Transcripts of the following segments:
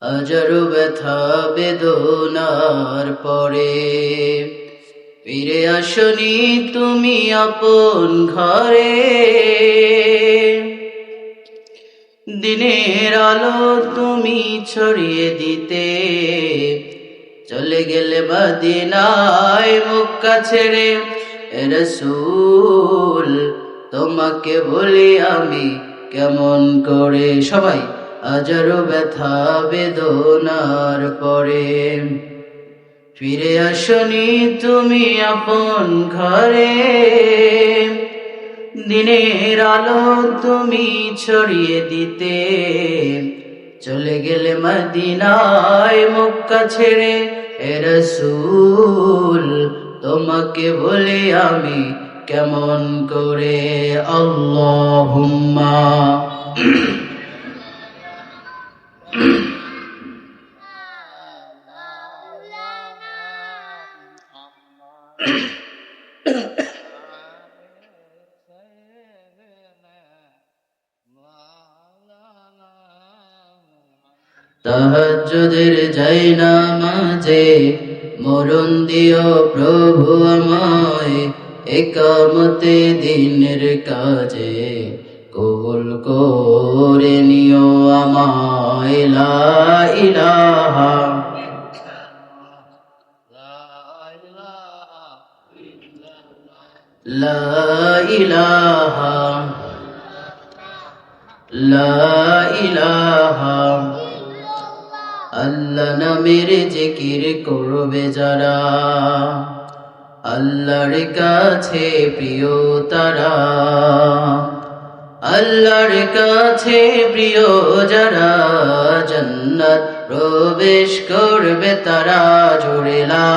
আজর ব্যথা বেদনার পরে। ফিরে আসনি তুমি আপন ঘরে। দিনের আলো তুমি ছড়িয়ে দিতে। চলে গেলে মদিনায় মক্কা ছেড়ে। রসুল, তোমাকে বলি আমি কেমন করে? সবাই আজারো ব্যথা বেদনার পরে। ফিরে আসনি তুমি আপন ঘরে। দিনের আলো তুমি ছড়িয়ে দিতে। চলে গেলে মদিনায় মক্কা ছেড়ে, এ রসুল তোমাকে বলে আমি কেমন করে? আল্লাহুম্মা। তাহাজ্জুদের যাই না মাঝে, মরণ দিও প্রভু আমায়, একামতে দিনের কাজে কবুল করে নিও আমায়, লা ইলাহা লা ইলাহা লা ইলাহা আল্লাহ নামের জিকির করবে যারা। আল্লাহর কাছে প্রিয় তারা। আল্লাহর কাছে প্রিয় যারা জন্নত প্রবেশ করবে তারা জোরে লা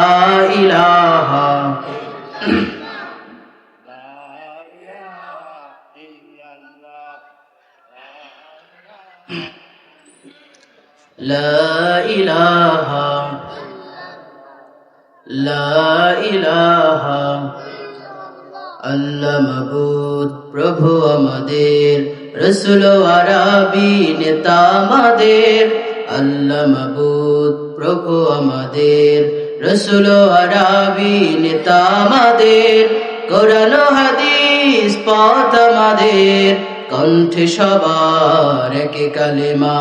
لا إله لا إله আল্লাহ মাবুদ প্রভু আমাদের রসুল আরাবি নেতা আমাদের আল্লাহ মাবুদ প্রভু আমাদের রসুল আরাবি নেতা আমাদের কোরআন হাদিস পথ আমাদের কণ্ঠে সবার একে কালেমা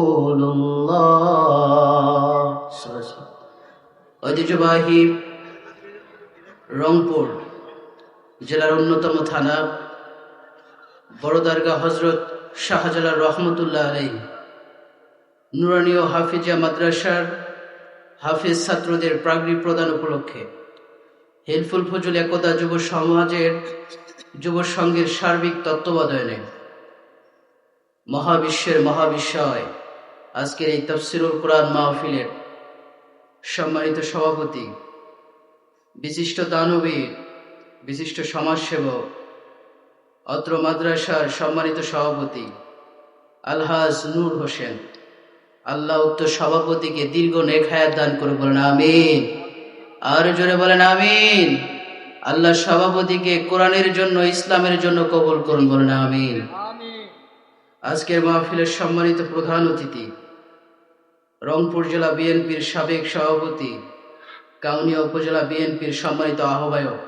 ঐতিহ্যবাহী রংপুর জেলার অন্যতম থানা বড়দারগা হজরত শাহজালাল রহমতুল্লাহ আলাই নুরানীয় হাফিজা মাদ্রাসার হাফিজ ছাত্রদের প্রাগরি প্রদান উপলক্ষে হেলফুল ফজুল একতা যুব সমাজের যুব সংঘের সার্বিক তত্ত্বাবধানে মহাবিশ্বের মহাবিশ্বয় আজকের এই তফসিরুল কোরআন মাহফিলের সম্মানিত সভাপতি বিশিষ্ট দানবীর বিশিষ্ট সমাজসেবক অত্র মাদ্রাসার সম্মানিত সভাপতি আলহাজ নূর হোসেন। আল্লাহ উত্তর সভাপতিকে দীর্ঘ নেখায়াত দান করে বলেন আমিন। আর জোরে বলেন আমিন। আল্লাহ সভাপতিকে কোরআনের জন্য ইসলামের জন্য কবুল করুন বলেন আমিন। আজকের মাহফিলের সম্মানিত প্রধান অতিথি রংপুর জেলা বিএনপির সাবেক সভাপতি, কাউনিয়া উপজেলা বিএনপির সম্মানিত আহ্বায়ক,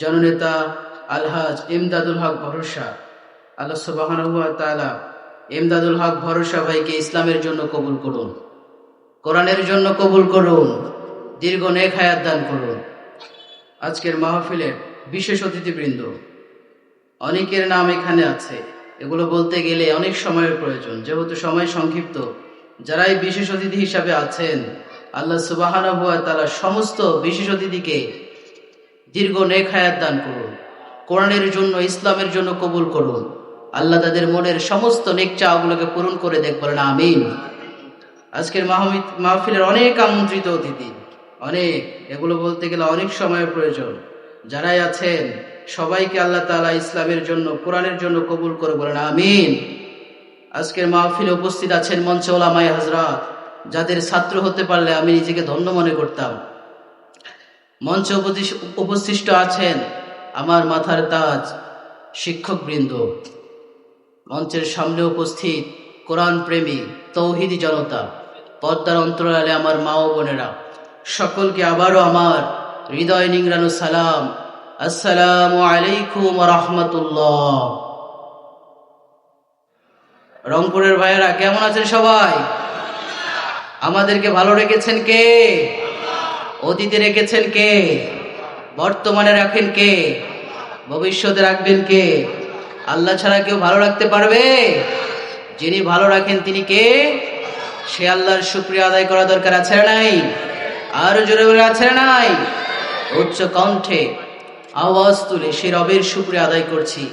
জননেতা আলহাজ ইমদাদুল হক ভরসা। আল্লাহ সুবাহান তালা ইমদাদুল হক ভরসা ভাইকে ইসলামের জন্য কবুল করুন, কোরআনের জন্য কবুল করুন, দীর্ঘ নেক হায়াত দান করুন। আজকের মাহফিলের বিশেষ অতিথিবৃন্দ, অনেকের নাম এখানে আছে। এগুলো বলতে গেলে অনেক সময়ের প্রয়োজন, যেহেতু সময় সংক্ষিপ্ত যারাই বিশেষ অতিথি হিসাবে আছেন, আল্লাহ সুবাহানা হুয়া তারা সমস্ত বিশেষ অতিথিকে দীর্ঘ নেক হায়াত দান করুন, কোরআনের জন্য, ইসলামের জন্য কবুল করুন। আল্লাহ তাদের মনের সমস্ত নেক চাওয়াগুলোকে পূরণ করে দেখবেন আমিন। আজকের মাহফিলের অনেক আমন্ত্রিত অতিথি, অনেক, এগুলো বলতে গেলে অনেক সময়ের প্রয়োজন। যারাই আছেন, সবাইকে আল্লাহ তাআলা ইসলামের জন্য, কোরআনের জন্য কবুল করে, বলেন আমিন। আজকের মাহফিলে উপস্থিত আছেন মঞ্চে ওলামাই হজরত যাদের ছাত্র হতে পারলে আমি নিজেকে ধন্য মনে করতাম। মঞ্চে উপস্থিত আছেন আমার মাথার তাজ শিক্ষকবৃন্দ। মঞ্চের সামনে উপস্থিত কোরআন প্রেমী, তৌহিদি জনতা, পদ্মার অন্তরালে আমার মা ও বোনেরা। সকলকে আবারও আমার হৃদয় নিংরানু সালাম। আসসালামু আলাইকুম রহমতুল্লাহ। রংপুরের ভাইয়েরা, কেমন আছেন সবাই? আমাদেরকে ভালো রেখেছেন কে? অতীতে রেখেছেন কে? বর্তমানে রাখেন কে? ভবিষ্যতে রাখবেন কে? আল্লাহ ছাড়া কেউ ভালো রাখতে পারবে? যিনি ভালো রাখেন তিনি কে? সে আল্লাহর শুক্রিয়া আদায় করা দরকার, আছে নাই? আরও জোরে আছে নাই? উচ্চ কণ্ঠে আওয়াজ তুলে সে রবের শুক্রিয়া আদায় করছি।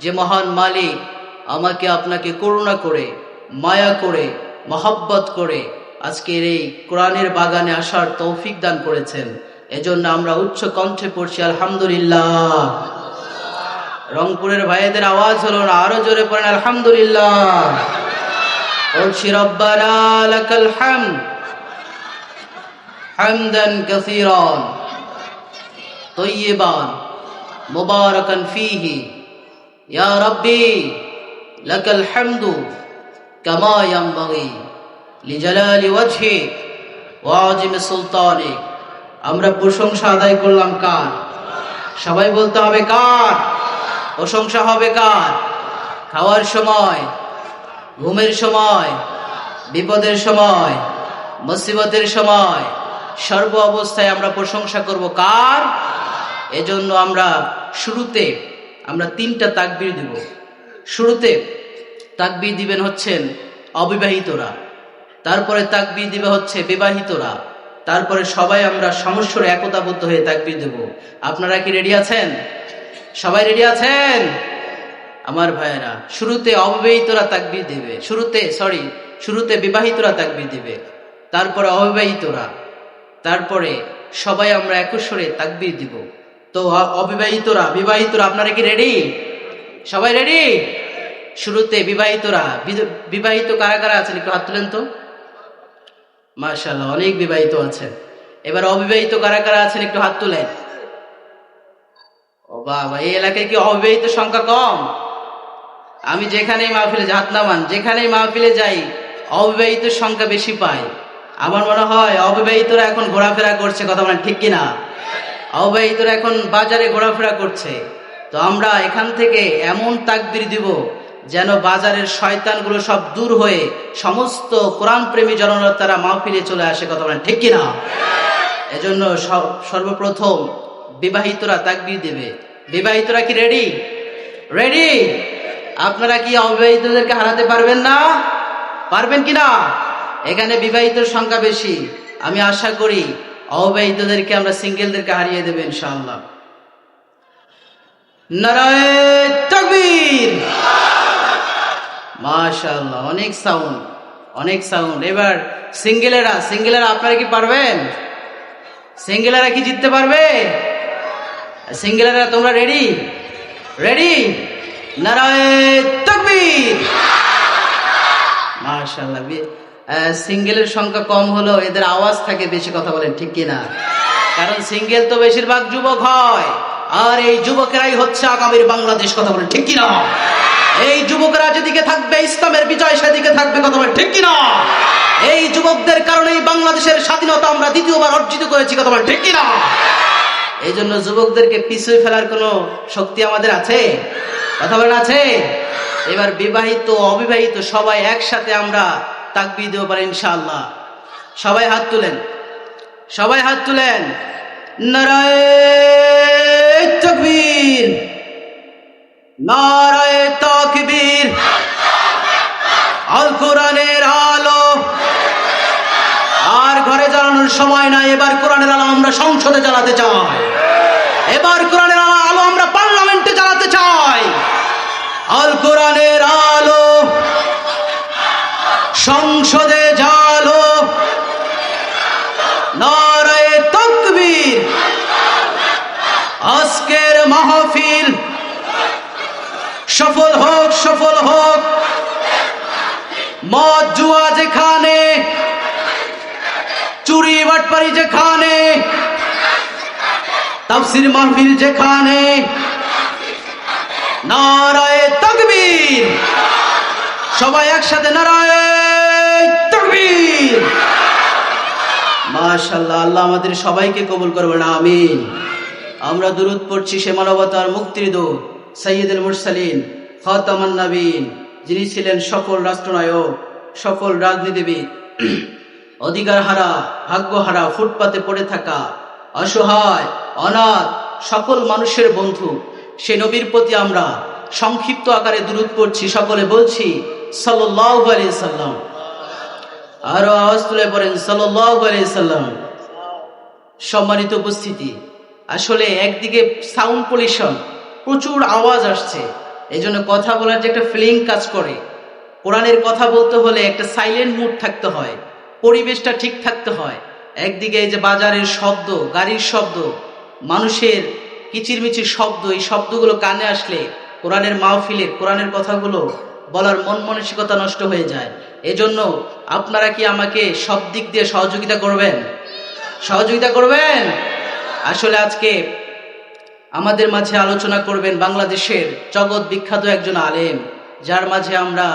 যে মহান মালিক আমাকে আপনাকে করুণা করে মায়া করে মহব্বত করে আজকের এই কোরআনের বাগানে আসার তৌফিক দান করেছেন এজন্য আমরা উচ্চ কণ্ঠে পড়ছি আলহামদুলিল্লাহ রংপুরের ভাইদের আওয়াজ হলো না আরো জোরে পড়েন আলহামদুলিল্লাহ বলছি রব্বানা লাকাল হামদ হামদান কাসীরান طيبا مباركا فيه يا ربي لك الحمد كما ينبغي لجلال وجهك وعظم سلطانك আমরা প্রশংসা আদায় করলাম কার সবাই বলতে হবে কার প্রশংসা হবে কার খাওয়ার সময় ঘুমের সময় বিপদের সময় মুসিবতের সময় সর্ব অবস্থায় আমরা প্রশংসা করব কার এজন্য আমরা শুরুতে আমরা তিনটা তাকবীর দিব শুরুতে তাকবি দিবেন হচ্ছেন অবিবাহিতরা, তারপরে তাকবি দিবে হচ্ছে বিবাহিতরা, তারপরে সবাই আমরা সমস্যার একতাবদ্ধ হয়ে তাকবি দেব। আপনারা কি রেডি আছেন? সবাই রেডি আছেন? আমার ভাইয়েরা, শুরুতে অবিবাহিতরা তাকবি দিবে। শুরুতে সরি শুরুতে বিবাহিতরা তাকবি দিবে। তারপরে অবিবাহিতরা, তারপরে সবাই আমরা একস্বরে তাকবীর দিব। তো অবিবাহিতরা, বিবাহিতরা, আপনারা কি রেডি সবাই রেডি শুরুতে বিবাহিতরা বিবাহিত কারা কারা আছেন? একটু হাত তুলেন তো। মাশাল্লাহ অনেক বিবাহিত আছেন। এবার অবিবাহিত কারা কারা আছেন? একটু হাত তুলেন। ও বাবা, এই এলাকায় কি অবিবাহিত সংখ্যা কম? আমি যেখানেই মাহফিলে হাত নামান, যেখানেই মাহফিলে যাই, অবিবাহিত সংখ্যা বেশি পাই। আমার মনে হয় অবিবাহিতরা এখন ঘোরাফেরা করছে, কথা বলেন ঠিক কিনা? অবিবাহিতরা এখন বাজারে ঘোরাফেরা করছে। তো আমরা এখান থেকে এমন তাকবির দিব যেন বাজারের শয়তানগুলো সব দূর হয়ে সমস্ত কোরআন প্রেমী জনতা তারা মাহফিলে চলে আসে, কথা বলেন, ঠিক কিনা? এজন্য সর্বপ্রথম বিবাহিতরা তাকবির দেবে। বিবাহিতরা কি রেডি রেডি আপনারা কি অবিবাহিতদেরকে হারাতে পারবেন না? পারবেন কি না এখানে বিবাহিতর সংখ্যা বেশি। আমি আশা করি অবিবাহিতদেরকে আমরা সিঙ্গেলদেরকে হারিয়ে দেবে, ইনশাআল্লাহ। তাকবীর। মাশাআল্লাহ, অনেক সাউন্ড অনেক সাউন্ড এবার সিঙ্গেলেরা সিঙ্গেলেরা আপনারা কি পারবেন? সিঙ্গেলেরা কি জিততে পারবে? সিঙ্গেলেরা, তোমরা রেডি রেডি নারায়ণ তাকবীর। মাশাআল্লাহ, বি- সিঙ্গেলের সংখ্যা কম হলো এদের আওয়াজ থাকে বেশি কথা বলেন, ঠিক কিনা? কারণ সিঙ্গেল তো বেশিরভাগ যুবক হয়। আর এই যুবকেরাই হচ্ছে আগামীর বাংলাদেশ, কথা বলে ঠিক কিনা? এই যুবকরা যেদিকে থাকবে, ইসলামের বিজয় সেদিকে থাকবে, কথা বলে ঠিক কিনা? এই যুবকদের কারণেই বাংলাদেশের স্বাধীনতা আমরা দ্বিতীয়বার অর্জিত করেছি, কথা বলে ঠিক কিনা? এই জন্য যুবকদেরকে পিছিয়ে ফেলার কোনো শক্তি আমাদের আছে? কথা বলেন, আছে? এবার বিবাহিত অবিবাহিত সবাই একসাথে আমরা তাকবি দেবো পারি ইনশাআল্লাহ। সবাই হাত তুলেন। সবাই হাত তুলেন। নারায় তকবীর। নারায় তকবীর। আল কোরআনের আলো। আর ঘরে জ্বালানোর সময় নাই, এবার কোরআনের আলো আমরা সংসদে জ্বালাতে চাই। এবার কোরআনের আলো আলো আমরা পার্লামেন্টে জ্বালাতে চাই। আল কোরআনের আলো। সংসদে সফল হোক সফল হোক। মদ, জুয়া যেখানে, চুরি, বাটপারি যেখানে, তাফসির মাহফিল যেখানে, নারায়ে তাকবীর। সবাই একসাথে নারায়ে তকবীর। মাশাআল্লাহ, আল্লাহ আমাদের সবাইকে কবুল করবেন, আমিন। আমরা দুরুদ পড়ছি সে মানবতার মুক্তির দূত সৈয়দুল মুরসালিন, খাতামান নবীন, যিনি ছিলেন সফল রাষ্ট্রনায়ক, সফল রাজনীতিবিদ। অধিকার হারা ভাগ্য হারা ফুটপাতে পড়ে থাকা, অসহায়, অনাথ, সকল মানুষের বন্ধু, সে নবীর প্রতি আমরা সংক্ষিপ্ত আকারে দূরত করছি সকলে বলছি আলাইহি সাল্লাম। আরও আওয়াজ তুলে পড়েন সাল্লাম। সম্মানিত উপস্থিতি, আসলে একদিকে সাউন্ড পলিউশন প্রচুর আওয়াজ আসছে। এই জন্য কথা বলার যে একটা ফিলিং কাজ করে। কোরআনের কথা বলতে হলে একটা সাইলেন্ট মুড থাকতে হয়। পরিবেশটা ঠিক থাকতে হয়। একদিকে এই যে বাজারের শব্দ, গাড়ির শব্দ, মানুষের কিচিরমিচির শব্দ, এই শব্দগুলো কানে আসলে কোরআনের মাহফিলের কোরআনের কথাগুলো বলার মন মানসিকতা নষ্ট হয়ে যায়। এজন্য আপনারা কি আমাকে সব দিক দিয়ে সহযোগিতা করবেন? সহযোগিতা করবেন? আসলে আজকে আমাদের মাঝে আলোচনা করবেন বাংলাদেশের জগৎ বিখ্যাত একজন আলেম, যার মাঝে আমরা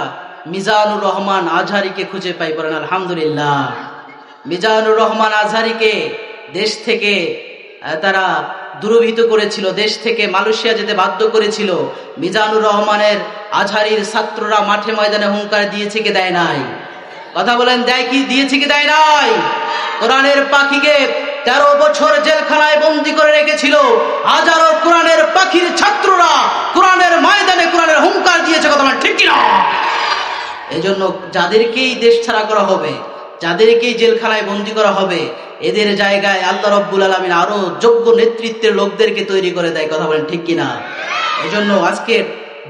মিজানুর রহমান আজহারিকে খুঁজে পাই বলেন, আলহামদুলিল্লাহ। মিজানুর রহমান আজহারিকে দেশ থেকে তারা দূরভীত করেছিল, দেশ থেকে মালয়েশিয়া যেতে বাধ্য করেছিল। মিজানুর রহমানের আজহারির ছাত্ররা মাঠে ময়দানে হুঙ্কার দিয়েছে কি দেয় নাই? কথা বলেন, দেয় কি, দিয়েছে কি দেয় নাই? কোরআনের পাখিকে তেরো বছর জেলখানায় বন্দি করে রেখেছিল। হাজারো কোরআনের পাখির ছাত্ররা কোরআনের ময়দানে কোরআনের হুঙ্কার দিয়েছে কথা বলেন, ঠিক কিনা? এই জন্য যাদেরকেই দেশ ছাড়া করা হবে, যাদেরকেই জেলখানায় বন্দি করা হবে, এদের জায়গায় আল্লাহ রব্বুল আলমিন আরও যোগ্য নেতৃত্বের লোকদেরকে তৈরি করে দেয় কথা বলেন, ঠিক কিনা? এই জন্য আজকে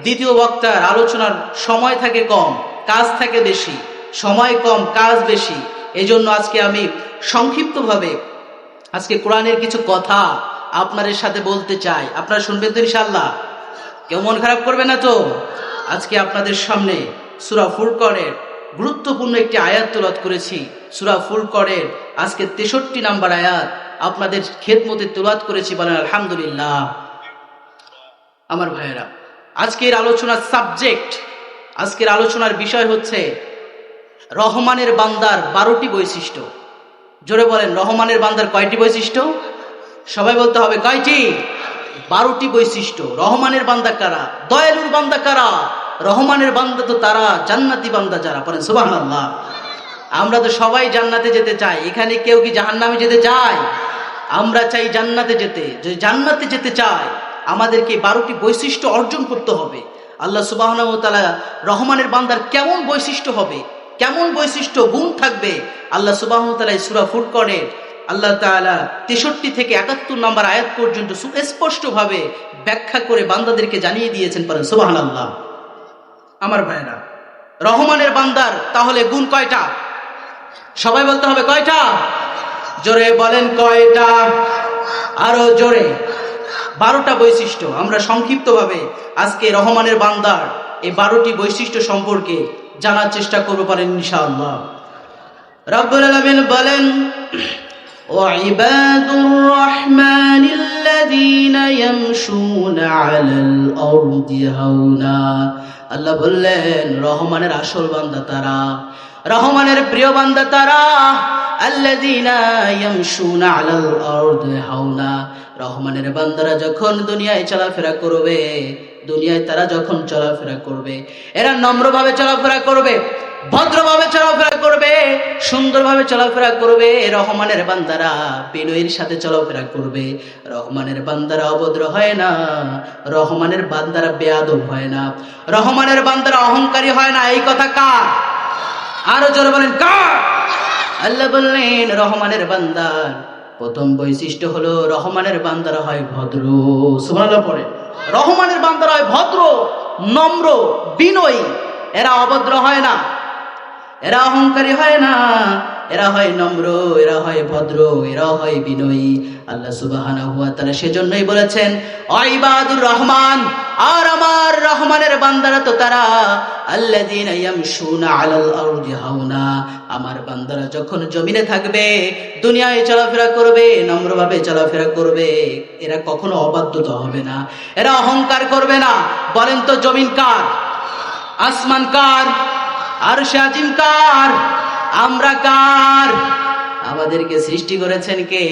দ্বিতীয় বক্তার আলোচনার সময় থাকে কম, কাজ থাকে বেশি, সময় কম, কাজ বেশি। এজন্য আজকে আমি সংক্ষিপ্তভাবে আজকে কোরআনের কিছু কথা আপনাদের সাথে বলতে চাই। আপনারা শুনবেন তো ইনশাল্লাহ কেউ মন খারাপ করবে না তো? আজকে আপনাদের সামনে সুরা ফুরকনের গুরুত্বপূর্ণ একটি আয়াত তুলাত করেছি। সুরা ফুরকনের আজকে তেষট্টি নাম্বার আয়াত আপনাদের খেদমতে তুলাত করেছি বলেন আলহামদুলিল্লাহ। আমার ভাইয়েরা, আজকের আলোচনার সাবজেক্ট, আজকের আলোচনার বিষয় হচ্ছে রহমানের বান্দার বারোটি বৈশিষ্ট্য। জোরে বলেন, রহমানের বান্দার কয়টি বৈশিষ্ট্য? সবাই বলতে হবে কয়টি? বারোটি বৈশিষ্ট্য। রহমানের বান্দা কারা? দয়ালুর বান্দা কারা? রহমানের বান্দা তো তারা, জান্নাতি বান্দা যারা। বলেন সুবাহ আমরা তো সবাই জান্নাতে যেতে চাই। এখানে কেউ কি জাহান্নামে যেতে চায়? আমরা চাই জান্নাতে যেতে। যদি জান্নাতে যেতে চাই আমাদেরকে বারোটি বৈশিষ্ট্য অর্জন করতে হবে। আল্লাহ সুবাহ রহমানের বান্দার কেমন বৈশিষ্ট্য হবে? কেমন বৈশিষ্ট্য, গুণ থাকবে? আল্লাহ সুবাহ সুরা ফুরকনের আল্লাহ তাআলা তেষট্টি থেকে একাত্তর নম্বর আয়াত পর্যন্ত সুস্পষ্টভাবে ব্যাখ্যা করে বান্দাদেরকে জানিয়ে দিয়েছেন পারেন সুবাহ আল্লাহ আমার ভাইরা রহমানের বান্দার তাহলে গুণ কয়টা? সবাই বলতে হবে কয়টা? জোরে বলেন কয়টা? আরও জোরে। বারোটা বৈশিষ্ট্য। আমরা সংক্ষিপ্তভাবে আজকে রহমানের বান্দার এই বারোটি বৈশিষ্ট্য সম্পর্কে জানার চেষ্টা করবো পারেন ইনশাআল্লাহ রব্বুল আলামিন বলেন وعباد الرحمن الذين يمشون على الأرض هونا আল্লাহ বললেন রহমানের আসল বান্দা তারা রহমানের প্রিয় বান্দা তারা আল্লাযীনা ইয়ামশুনা আলাল আরদি হাওনা রহমানের বান্দারা যখন দুনিয়ায় চলাফেরা করবে দুনিয়ায় তারা যখন চলাফেরা করবে, এরা নম্রভাবে চলাফেরা করবে, ভদ্রভাবে চলাফেরা করবে, সুন্দরভাবে চলাফেরা করবে, রহমানের বান্দারা বিনয়ের সাথে চলাফেরা করবে। রহমানের বান্দারা অভদ্র হয় না, রহমানের বান্দারা বেয়াদব হয় না, রহমানের বান্দারা অহংকারী হয় না। এই কথা কার? আরও জোরে বলেন, কার? আল্লাহ বললেন, রহমানের বান্দার প্রথম বৈশিষ্ট্য হলো রহমানের বান্দারা হয় ভদ্র। সুবহানাল্লাহ পড়ে। রহমানের বান্দারা হয় ভদ্র, নম্র, বিনয়ী। এরা অভদ্র হয় না। এরা অহংকারী হয় না। এরা হয় নম্র, এরা হয় ভদ্র, এরা হয় বিনয়ী। আল্লাহ সুবহানাহু ওয়া তাআলা সেজন্যই বলেছেন আইবাদুর রহমান, আর আমার রহমানের বান্দারা তো তারা, আল্লাযীনা ইয়ামশুনা আলাল আরদি হাওনা। আমার বান্দারা যখন জমিনে থাকবে, দুনিয়ায় চলাফেরা করবে, নম্রভাবে চলাফেরা করবে, এরা কখনো অবাধ্যতা হবে না, এরা অহংকার করবে না। বলেন তো জমিন কার? আসমান কার? আর আজিম কার? আমরা কার? আমাদেরকে সৃষ্টি করেছেন কে?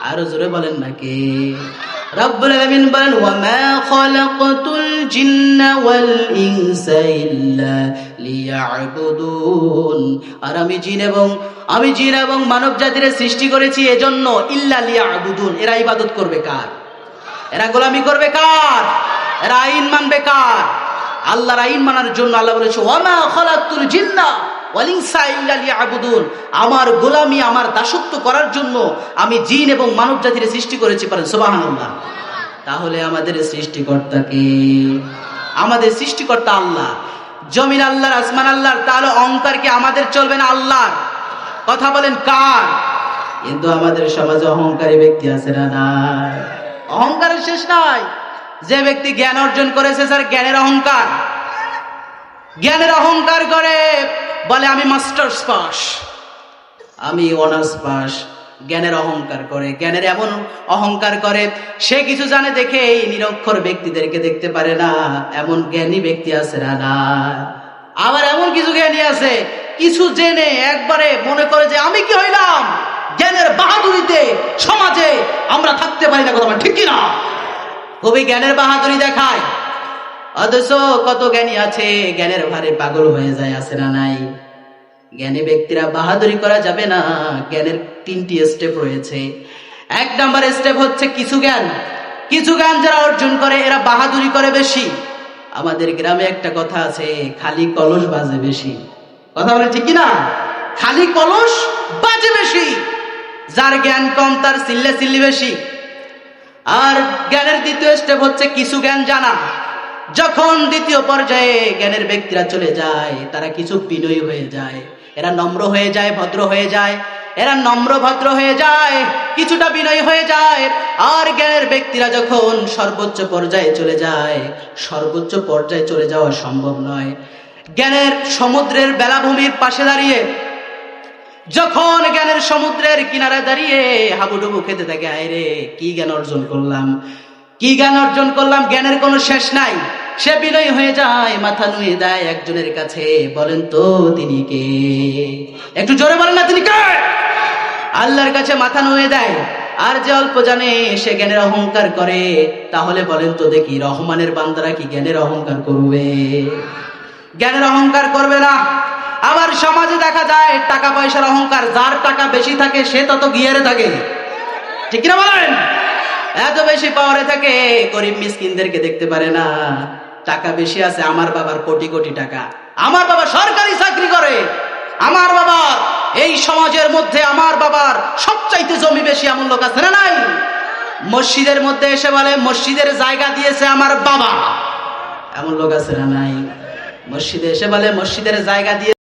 আরও জোরে বলেন না কে? বলেন ওয়া মা খালাকাতুল আর আমি জিন এবং, আমি জিন এবং মানব জাতির সৃষ্টি করেছি এজন্য ইল্লা লিয়াবুদুন। এরা ইবাদত করবে কার? এরা গোলামি করবে কার? এরা আইন মানবে কার? আল্লাহর আইন মানার জন্য আল্লাহ বলেছে, ওয়ামা খালাকুল জিন্না আমার গোলামি, আমার দাসত্ব করার জন্য আমি জিন এবং মানব জাতির সৃষ্টি করেছি পারেন সুবহানাল্লাহ। তাহলে আমাদের সৃষ্টিকর্তা কে? আমাদের সৃষ্টিকর্তা আল্লাহ। জমিন আল্লাহর, আসমান আল্লাহর, তাহলে অহংকার কি আমাদের চলবে না আল্লাহর? কথা বলেন, কার? কিন্তু আমাদের সমাজে অহংকারী ব্যক্তি আছে না নাই? অহংকারের শেষ নাই। যে ব্যক্তি জ্ঞান অর্জন করেছে স্যার জ্ঞানের অহংকার। জ্ঞানের অহংকার করে। বলে, আমি মাস্টার্স পাস। আমি অনার্স পাস। জ্ঞানের অহংকার করে। জ্ঞানের এমন অহংকার করে, সে কিছু জানে দেখে এই নিরক্ষর ব্যক্তিদেরকে দেখতে পারে না। এমন জ্ঞানী ব্যক্তি আছে না না আবার এমন কিছু জ্ঞানী আছে, কিছু জেনে একবারে মনে করে যে, আমি কি হইলাম? জ্ঞানের বাহাদুরিতে সমাজে আমরা থাকতে পারি না কথা ঠিক না? কবি জ্ঞানের বাহাদুরি দেখায়। অথচ কত জ্ঞানী আছে, জ্ঞানের ভারে পাগল হয়ে যায়, আছে না নাই। জ্ঞানী ব্যক্তিরা বাহাদুরি করা যাবে না, জ্ঞানের তিনটি স্টেপ রয়েছে। এক নাম্বার স্টেপ হচ্ছে কিছু জ্ঞান। কিছু জ্ঞান যারা অর্জন করে, এরা বাহাদুরি করে বেশি। আমাদের গ্রামে একটা কথা আছে, খালি কলস বাজে বেশি। কথা বলে ঠিক না খালি কলস বাজে বেশি। যার জ্ঞান কম, তার সিল্লে চিল্লি বেশি। আর জ্ঞানের দ্বিতীয় স্টেপ হচ্ছে কিছু জ্ঞান জানা। যখন দ্বিতীয় পর্যায়ে জ্ঞানের ব্যক্তিরা চলে যায়, তারা কিছু বিনয়ী হয়ে যায়। এরা নম্র হয়ে যায়, ভদ্র হয়ে যায়। এরা নম্র, ভদ্র হয়ে যায়, কিছুটা বিনয়ী হয়ে যায়। আর জ্ঞানের ব্যক্তিরা যখন সর্বোচ্চ পর্যায়ে চলে যায়, সর্বোচ্চ পর্যায়ে চলে যাওয়া সম্ভব নয়। জ্ঞানের সমুদ্রের বেলাভূমির পাশে দাঁড়িয়ে, যখন জ্ঞানের সমুদ্রের কিনারে দাঁড়িয়ে হাবুডুবু খেতে থাকে আয়রে কি জ্ঞান অর্জন করলাম? কি জ্ঞান অর্জন করলাম? জ্ঞানের কোনো শেষ নাই। সে বিনয় হয়ে যায়, মাথা নুয়ে দেয় একজনের কাছে। বলেন তো তিনি কে? একটু জোরে বলেন না, তিনি কে? আল্লাহর কাছে মাথা নুয়ে দেয়। আর যে অল্প জানে, সে জ্ঞানের অহংকার করে। তাহলে বলেন তো দেখি, রহমানের বান্দারা কি জ্ঞানের অহংকার করবে? জ্ঞানের অহংকার করবে না। আবার সমাজে দেখা যায়, টাকা পয়সার অহংকার, যার টাকা বেশি থাকে, সে তত গিয়ারে থাকে। ঠিক কিনা বলেন? এত বেশি পাওয়ারে থাকে, গরিব মিসকিনদেরকে দেখতে পারে না। টাকা বেশি আছে, আমার বাবার কোটি কোটি টাকা। আমার বাবা সরকারি চাকরি করে। আমার বাবা এই সমাজের মধ্যে আমার বাবার সবচাইতে জমি বেশি এমন লোক আছে না নাই? মসজিদের মধ্যে এসে বলে, মসজিদের জায়গা দিয়েছে আমার বাবা। এমন লোক আছে না নাই? মসজিদে এসে বলে, মসজিদের জায়গা দিয়ে